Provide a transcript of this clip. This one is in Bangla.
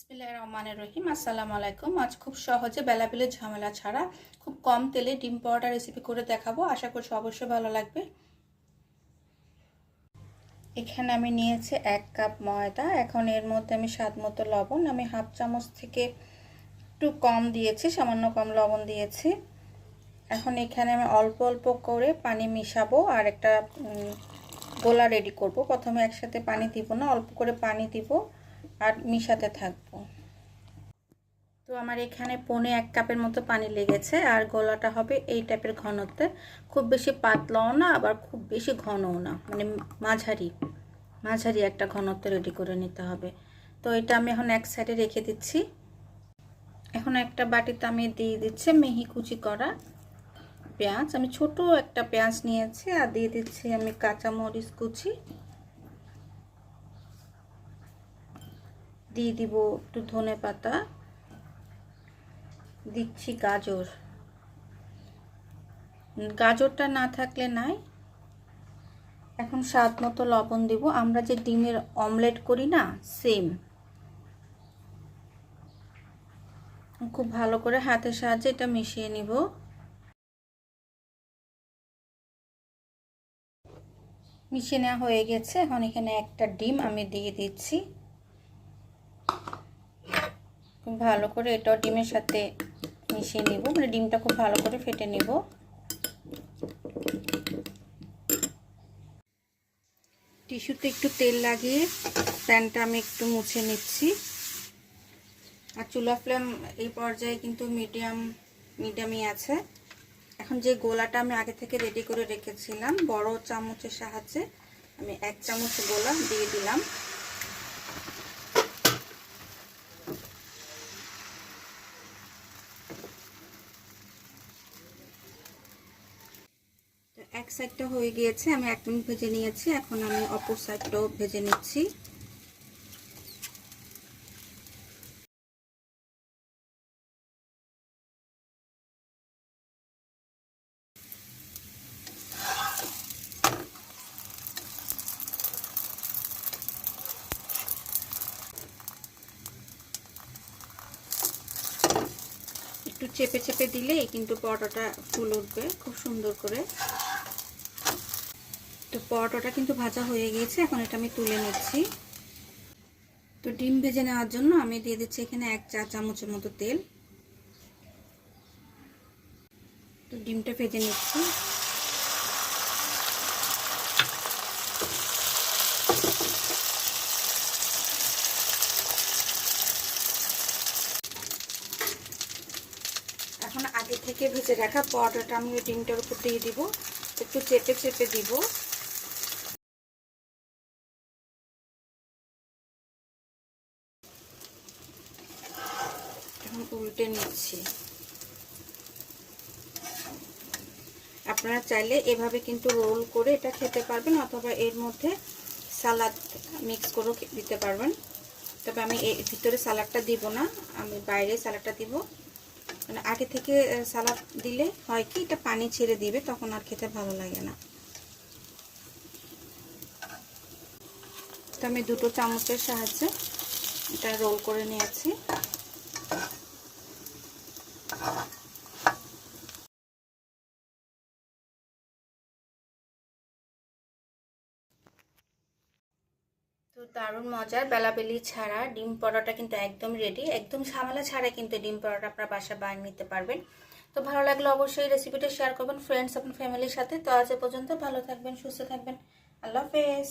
বিসমিল্লাহ রহমানের রহিম। আসসালামু আলাইকুম। আজ খুব সহজে বেলাবেলে ঝামেলা ছাড়া খুব কম তেলে ডিম পরোটা রেসিপি করে দেখাবো। আশা করছি অবশ্যই ভালো লাগবে। এখানে আমি নিয়েছি এক কাপ ময়দা। এখন এর মধ্যে আমি স্বাদ মতো লবণ। আমি হাফ চামচ থেকে একটু কম দিয়েছি, সামান্য কম লবণ দিয়েছি। এখন এখানে আমি অল্প অল্প করে পানি মিশাবো আর একটা গোলা রেডি করব। প্রথমে একসাথে পানি দিব না, অল্প করে পানি দিব। আর মিশাতে থাকব। তো আমার এখানে পনে এক কাপের মতো পানি লেগেছে, আর গলাটা হবে এই টাইপের ঘনত্বে খুব বেশি পাতলাও না, আবার খুব বেশি ঘনও না মানে মাঝারি। মাঝারি একটা ঘনত্ব রেডি করে নিতে হবে। তো এটা আমি এখন এক সাইডে রেখে দিচ্ছি। এখন একটা বাটিতে আমি দিয়ে দিচ্ছি মিহি কুচি করা পেঁয়াজ। আমি ছোট একটা পেঁয়াজ নিয়েছি, আর দিয়ে দিচ্ছি আমি কাঁচামরিচ কুচি। দিয়ে দিব একটু ধনে পাতা। দিচ্ছি গাজর। গাজরটা না থাকলে নাই। এখন স্বাদ মতো লবণ দিব। আমরা যে ডিমের অমলেট করি না, সেম। খুব ভালো করে হাতের সাহায্যে এটা মিশিয়ে নিব। মিশিয়ে নেওয়া হয়ে গেছে। এখন এখানে একটা ডিম আমি দিয়ে দিচ্ছি। খুব ভালো করে এটাও ডিমের সাথে মিশিয়ে নিব। মানে ডিমটা খুব ভালো করে ফেটে নিব। টিস্যুতে একটু তেল লাগিয়ে প্যানটা আমি একটু মুছে নিচ্ছি। আর চুলা ফ্লেম এই পর্যায়ে কিন্তু মিডিয়াম, মিডিয়ামই আছে। এখন যে গোলাটা আমি আগে থেকে রেডি করে রেখেছিলাম, বড় চামচের সাহায্যে আমি এক চামচ গোলা দিয়ে দিলাম। এক সাইডটা হয়ে গিয়েছে, আমি এক মিনিট ভেজে নিয়েছি, এখন আমি অপর সাইডটাও ভেজে নিচ্ছি। একটু চেপে চেপে দিলেই কিন্তু পরোটাটা ফুল উঠবে, খুব সুন্দর করে। তো পরোটাটা কিন্তু ভাজা হয়ে গিয়েছে, এখন এটা আমি তুলে নিচ্ছি। তো ডিম ভেজে নেওয়ার জন্য আমি দিয়ে দিচ্ছি এখানে এক চা চামচের মতো তেল। তো ডিমটা ভেজে নিচ্ছি। এখন আগে থেকে ভেজে রাখা পরোটাটা আমি ডিমটার উপর দিয়ে দিব। একটু চেপে চেপে দিব। উল্টে নিচ্ছি। আপনারা চাইলে এভাবে কিন্তু রোল করে এটা খেতে পারবেন অথবা এর মধ্যে সালাদ মিক্স করেও দিতে পারবেন। তবে আমি এর ভিতরে সালাডটা দিব না, আমি বাইরে সালাডটা দিব। মানে আগে থেকে সালাদ দিলে হয় কি, এটা পানি ছেড়ে দিবে, তখন আর খেতে ভালো লাগে না। তো আমি দুটো চামচের সাহায্যে এটা রোল করে নিয়েছি। তো দারুণ মজার। বেলাবেলি ছাড়া ডিম পরোটা কিন্তু একদম রেডি একদম ঝামেলা ছাড়া কিন্তু ডিম পরোটা আপনার বাসা বানিয়ে নিতে পারবেন। তো ভালো লাগলে অবশ্যই রেসিপিটা শেয়ার করবেন ফ্রেন্ডস আপনার ফ্যামিলির সাথে। তো আজ পর্যন্ত ভালো থাকবেন, সুস্থ থাকবেন। আল্লাহ হাফেজ।